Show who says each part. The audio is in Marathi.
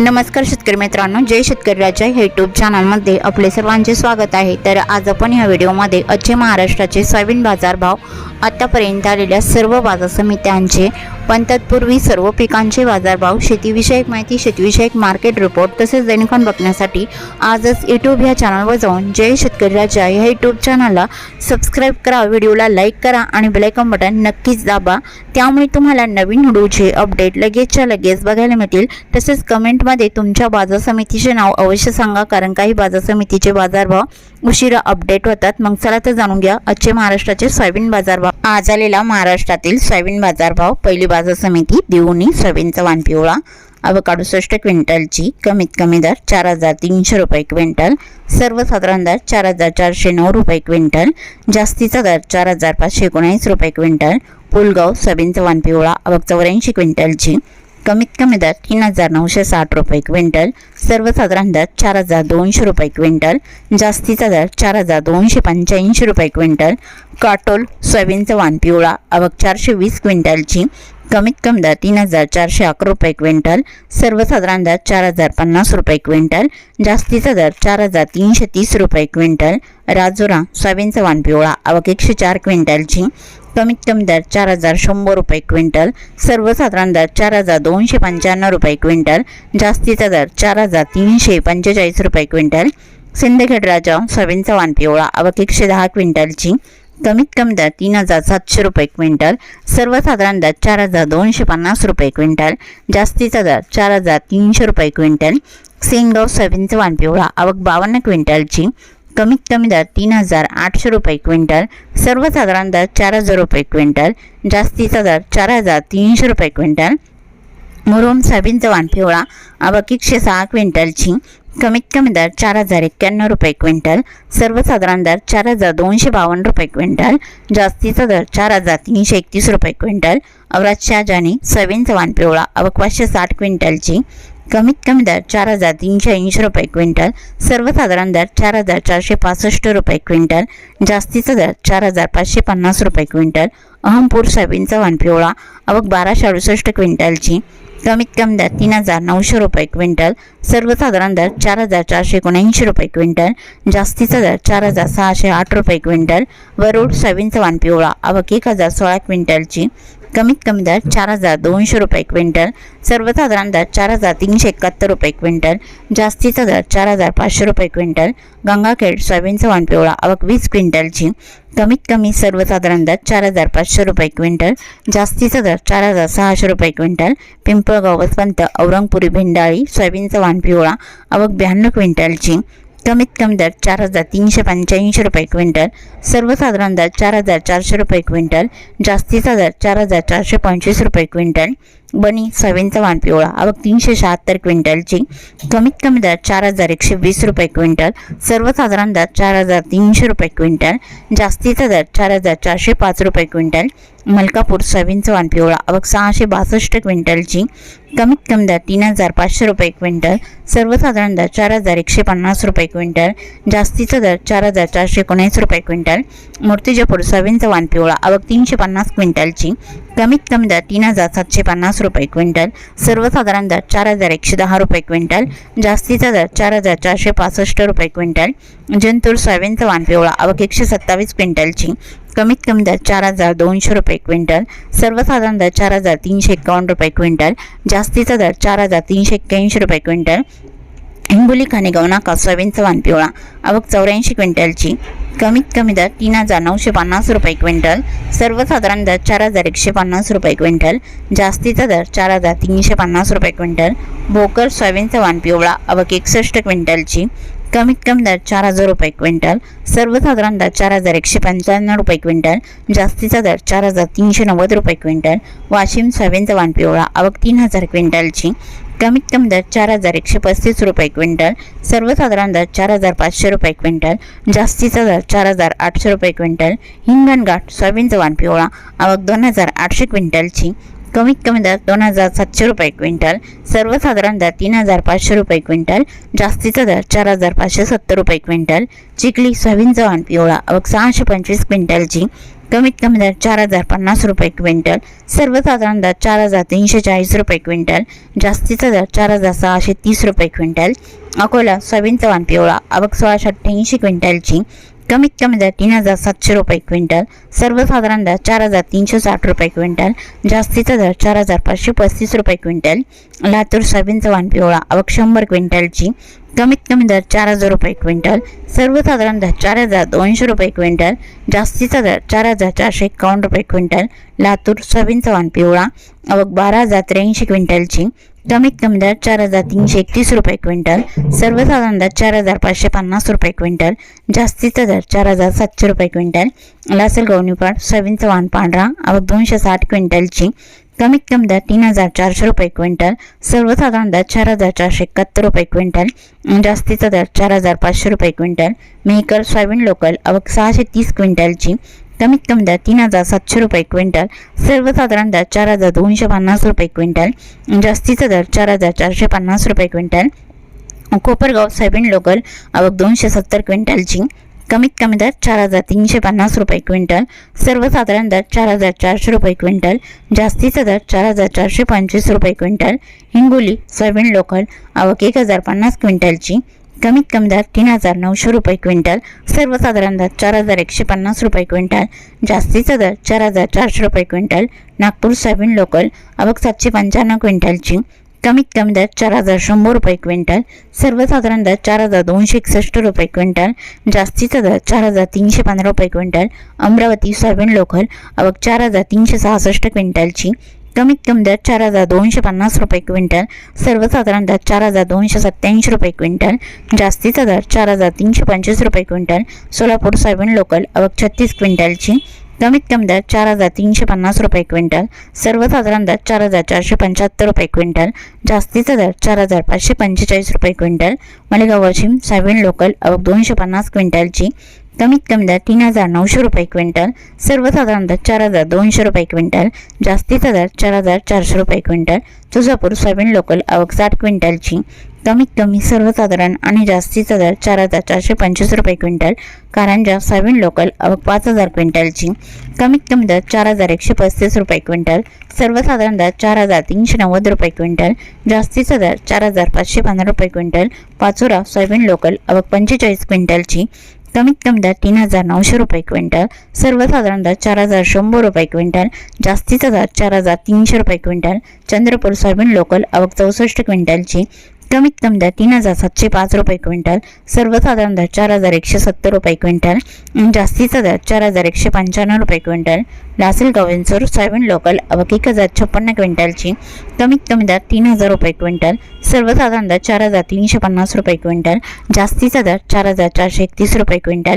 Speaker 1: नमस्कार शेतकरी मित्रांनो जय शेतकरी राजा हे यूट्यूब चॅनलमध्ये आपले सर्वांचे स्वागत आहे. तर आज आपण या व्हिडिओमध्ये अच्छे महाराष्ट्राचे सोयाबीन बाजारभाव आतापर्यंत आलेल्या सर्व बाजार समित्यांचे पण तत्पूर्वी सर्व पिकांचे बाजारभाव शेतीविषयक माहिती शेतीविषयक मार्केट रिपोर्ट तसेच दैनिकान बघण्यासाठी आजच यूट्यूब ह्या चॅनलवर जाऊन जय शेतकरी राजा ह्या यूट्यूब चॅनलला सबस्क्राईब करा व्हिडिओला लाईक करा आणि बेलायकॉन बटन नक्कीच दाबा. त्यामुळे तुम्हाला नवीन व्हिडिओचे अपडेट लगेचच्या लगेच बघायला मिळतील. तसेच कमेंट कमेंटमध्ये तुमच्या बाजार समितीचे नाव अवश्य सांगा कारण काही बाजार समितीचे बाजारभाव उशिरा अपडेट होतात. मग चला तर जाणून घ्या आजचे महाराष्ट्राचे सोयाबीन बाजारभाव. आज आलेला महाराष्ट्रातील सोयाबीन बाजारभाव. पहिली बाजार समिती देऊनी सोयाबीनचा वाण पिवळा. अवकाडो सष्ट क्विंटलची कमीत कमी दर चार हजार तीनशे रुपये क्विंटल. सर्वसाधारण दर चार हजार चारशे नऊ रुपये क्विंटल. जास्तीचा दर चार हजार पाचशे एकोणीस रुपये क्विंटल. पुलगाव सोयाबीनचा वाण पिवळा. अवक चौऱ्याऐंशी क्विंटलची कमीत कमी दर तीन हजार नऊशे साठ रुपये क्विंटल सर्वसाधारण दर चार हजार दोनशे रुपये क्विंटल जास्तीचा दर चार हजार दोनशे पंच्याऐंशी रुपये क्विंटल काटोल सोयाबीनचा वाण पिवळा अवक चारशे वीस क्विंटलची कमीत कमी दर तीन हजार चारशे अकरा रुपये क्विंटल सर्वसाधारण दर चार हजार पन्नास रुपये क्विंटल जास्तीचा दर चार हजार तीनशे तीस रुपये क्विंटल राजुरा सोयाबीनचा वाण पिवळा अवक एकशे चार क्विंटलची कमीत कमी दर चार हजार शंभर रुपये क्विंटल सर्वसाधारण दर चार हजार दोनशे पंच्याण्णव रुपये क्विंटल जास्तीचा दर चार हजार तीनशे पंचेचाळीस रुपये क्विंटल सिंदखेड राजा सोयाबीनचा वाण पिवळा अवक एकशे दहा क्विंटलची कमीत कमी दर तीन हजार सातशे रुपये क्विंटल. सर्वसाधारण दर चार हजार दोनशे पन्नास रुपये क्विंटल. जास्तीचा दर चार हजार तीनशे रुपये क्विंटल. सेंगाव सोयाबीनचा वाण पिवळा अवक बावन्न क्विंटलची. कमीत कमी दर तीन हजार आठशे रुपये क्विंटल. सर्वसाधारण दर चार हजार रुपये क्विंटल. जास्तीचा दर चार हजार तीनशे रुपये क्विंटल. मुरुम सोयाबीनचा वाण पिवळा अवक एकशे सहा क्विंटलची. कमीत कमी दर चार हजार एक्क्याण्णव रुपये क्विंटल सर्वसाधारण दर चार हजार दोनशे बावन्न रुपये क्विंटल जास्तीचा दर चार हजार तीनशे एकतीस रुपये क्विंटल अवराज शहाजानी सोयाबीनचं वाण पिवळा अवकवाशे साठ क्विंटलची कमीत कमी दर चार हजार तीनशे ऐंशी रुपये क्विंटल सर्वसाधारण दर चार हजार चारशे पासष्ट रुपये क्विंटल जास्तीचा दर चार हजार पाचशे पन्नास रुपये क्विंटल अहमपूर सोयाबीनचा वानपिवळा आवक अवक बाराशे अडुसष्ट क्विंटलची. कमीत कमी दर तीन हजार नऊशे रुपये क्विंटल. सर्वसाधारण दर चार हजार चारशे एकोणऐंशी रुपये क्विंटल. जास्तीचा दर चार हजार सहाशे आठ रुपये क्विंटल. वरुड सोयाबीनचा वानपिवळा पिवळा अवक एक हजार सोळा क्विंटलची. कमीत कमी दर चार हजार दोनशे रुपये क्विंटल. सर्वसाधारण दर चार हजार तीनशे एकाहत्तर रुपये क्विंटल. जास्तीचा दर चार हजार पाचशे रुपये क्विंटल. गंगाखेड सोयाबीनचा वानपिवळा पिवळा अवक वीस क्विंटलची. कमीत कमी सर्वसाधारण दर चार हजार पाचशे रुपये क्विंटल जास्तीचा दर चार हजार सहाशे रुपये क्विंटल पिंपळगाव वसवंत औरंगपुरी भेंडाळी सोयाबीनचा वाण पिवळा आवक ब्याण्णव क्विंटलची. कमीत कमी दर चार हजार तीनशे पंच्याऐंशी रुपये क्विंटल सर्वसाधारण दर चार हजार चारशे रुपये क्विंटल जास्तीचा दर चार हजार चारशे पंचवीस रुपये क्विंटल बनी सोयाबीनचा वाण पिवळा आवक तीनशे शहात्तर क्विंटलची कमीत कमी दर चार हजार एकशे वीस रुपये क्विंटल सर्वसाधारण दर चार हजार तीनशे रुपये क्विंटल जास्तीचा दर चार हजार चारशे पाच रुपये क्विंटल मलकापूर सोयाबीनचा वाण पिवळा आवक सहाशे बासष्ट क्विंटलची कमीत कमी दर तीन हजार पाचशे रुपये क्विंटल सर्वसाधारण दर चार हजार एकशे पन्नास रुपये क्विंटल जास्तीचा दर चार हजार चारशे एकोणीस रुपये क्विंटल मूर्तिजापूर सोयाबीनचा वाण पिवळा आवक तीनशे पन्नास क्विंटलची कमीत कमी दर तीन हजार सातशे पन्नास रुपये क्विंटल सर्वसाधारण दर चार हजार एकशे दहा रुपये क्विंटल जास्तीचा दर चार हजार चारशे पासष्ट रुपये क्विंटल जंतूर सोयाबीनचा वाण पिवळा आवक एकशे सत्तावीस क्विंटलची कमीत कमी दर चार हजार दोनशे रुपये क्विंटल सर्वसाधारण दर चार हजार तीनशे एकावन्न रुपये क्विंटल जास्तीचा दर चार हजार तीनशे एक्क्याऐंशी रुपये क्विंटल हिंगोली खाणेगाव नाका सोयाबीनचा वान पिवळा अवक चौऱ्याऐंशी क्विंटलची कमीत कमी दर तीन हजार नऊशे पन्नास रुपये क्विंटल सर्वसाधारण दर चार हजार एकशे पन्नास रुपये क्विंटल जास्तीचा दर चार हजार तीनशे पन्नास रुपये क्विंटल भोकर सोयाबीनचा वान पिवळा अवक एकसष्ट क्विंटलची कमीत कमी दर चार हजार रुपये क्विंटल सर्वसाधारण दर चार हजार एकशे पंच्याण्णव रुपये क्विंटल जास्तीचा दर चार हजार तीनशे नव्वद रुपये क्विंटल वाशिम सोयाबीनचा वाण पिवळा आवक तीन हजार क्विंटलची. कमीत कमी दर चार हजार एकशे पस्तीस रुपये क्विंटल सर्वसाधारण दर चार हजार पाचशे रुपये क्विंटल जास्तीचा दर चार हजार आठशे रुपये क्विंटल हिंगणघाट सोयाबीनचा वाण पिवळा आवक दोन हजार आठशे क्विंटलची. कमीत कमी दर दोन हजार सातशे रुपये क्विंटल सर्वसाधारण दर तीन हजार पाचशे रुपये क्विंटल जास्तीचा दर चार हजार पाचशे सत्तर रुपये क्विंटल चिखली सोयाबीन जवान पिवळा अवघ सहाशे पंचवीस क्विंटलची कमीत कमी दर चार हजार पन्नास रुपये क्विंटल सर्वसाधारण दर चार हजार तीनशे चाळीस रुपये क्विंटल जास्तीचा दर चार हजार सहाशे तीस रुपये क्विंटल अकोला सोयाबीन चव्हाण पिवळा अवघ सोळाशे अठ्ठ्याऐंशी क्विंटलची कमीत कमी दर तीन हजार सातशे रुपये क्विंटल सर्वसाधारण दर चार हजार तीनशे साठ रुपये क्विंटल जास्तीचा दर चार हजार पाचशे पस्तीस रुपये क्विंटल लातूर सोयाबीनचा वाण पिवळा अवघ शंभर क्विंटलची कमीत कमी दर चार हजार रुपये क्विंटल सर्वसाधारण दर चार हजार दोनशे रुपये क्विंटल जास्तीचा दर चार हजार चारशे एकावन्न रुपये क्विंटल लातूर सोयाबीनचा वाण पिवळा अवघ बारा हजार त्र्याऐंशी क्विंटलची कमीत कमी दर चार हजार तीनशे एकतीस रुपये क्विंटल सर्वसाधारण दर चार हजार पाचशे पन्नास रुपये क्विंटल जास्तीचा दर चार हजार सातशे रुपये क्विंटल लासल निपाड सोयाबीन चव्हाण पांढरा आवक दोनशे साठ क्विंटलची कमीत कमी दर तीन हजार चारशे रुपये क्विंटल सर्वसाधारण दर चार हजार चारशे एकाहत्तर रुपये क्विंटल जास्तीचा दर चार हजार पाचशे रुपये क्विंटल मेहकर सोयाबीन लोकल अवघ सहाशे तीस क्विंटलची कमीत कमी दर तीन हजार सातशे रुपये क्विंटल सर्वसाधारण दर चार हजार दोनशे पन्नास रुपये क्विंटल जास्तीचा दर चार हजार चारशे पन्नास रुपये क्विंटल कोपरगाव सोयाबीन लोकल आवक दोनशे सत्तर क्विंटलची कमीत कमी दर चार हजार तीनशे पन्नास रुपये क्विंटल सर्वसाधारण दर चार हजार चारशे रुपये क्विंटल जास्तीचा दर चार हजार चारशे पंचवीस रुपये क्विंटल हिंगोली सोयाबीन लोकल आवक एक हजार पन्नास क्विंटलची कमीत कमी दर तीन हजार नऊशे रुपये क्विंटल सर्वसाधारण दर चार हजार एकशे पन्नास रुपये क्विंटल जास्तीचा दर चार हजार चारशे रुपये क्विंटल नागपूर सोयाबीन लोकल अबक सातशे पंच्याण्णव क्विंटलची. कमीत कमी दर चार हजार शंभर रुपये क्विंटल सर्वसाधारण दर चार हजार दोनशे एकसष्ट रुपये क्विंटल जास्तीचा दर चार हजार तीनशे पंधरा रुपये क्विंटल अमरावती सोयाबीन लोकल अवघ चार हजार तीनशे सहासष्ट क्विंटलची. कमीत कमी दर चार हजार दोनशे पन्नास रुपये क्विंटल सर्वसाधारण दर चार हजार दोनशे सत्त्याऐंशी रुपये क्विंटल जास्तीचा दर चार हजार तीनशे पंचवीस रुपये क्विंटल सोलापूर सोयाबीन लोकल अवक छत्तीस क्विंटलची कमीत कमी दर चार हजार तीनशे पन्नास रुपये क्विंटल सर्वसाधारण दर चार हजार चारशे पंच्याहत्तर रुपये क्विंटल जास्तीचा दर चार हजार पाचशे पंचेचाळीस रुपये quintal Malegaon Washim soybean local अवघ दोनशे पन्नास क्विंटलची कमीत कमी दर तीन हजार नऊशे रुपये क्विंटल सर्वसाधारण दर चार हजार दोनशे रुपये क्विंटल जास्तीचा दर चार हजार चारशे रुपये क्विंटल तुळजापूर सोयाबीन लोकल आवक साठ क्विंटलची कमीत कमी सर्वसाधारण आणि जास्तीचा दर चार हजार चारशे पंचवीस रुपये क्विंटल कारंजा सोयाबीन लोकल आवक पाच हजार क्विंटलची कमीत कमी दर चार हजार एकशे पस्तीस रुपये क्विंटल सर्वसाधारण दर चार हजार तीनशे नव्वद रुपये क्विंटल जास्तीचा दर चार हजार पाचशे पंधरा रुपये क्विंटल पाचोरा सोयाबीन लोकल आवक पंचेचाळीस क्विंटलची कमीत कमी दर तीन हजार नऊशे रुपये क्विंटल सर्वसाधारण दर चार हजार शंभर रुपये क्विंटल जास्तीचा दर चार हजार तीनशे रुपये क्विंटल चंद्रपूर सोयाबीन लोकल अवघ चौसष्ट क्विंटलची कमीत कमी दर तीन हजार सातशे पाच रुपये क्विंटल सर्वसाधारण दर चार हजार एकशे सत्तर रुपये क्विंटल जास्तीचा दर चार हजार एकशे पंच्याण्णव रुपये क्विंटल. लासेल विंचूर सोयाबीन लोकल अवक एक हजार छप्पन्न क्विंटलची कमीत कमी दर तीन हजार रुपये क्विंटल सर्वसाधारण दर चार हजार तीनशे पन्नास रुपये क्विंटल जास्तीचा दर चार हजार चारशे एकतीस रुपये क्विंटल.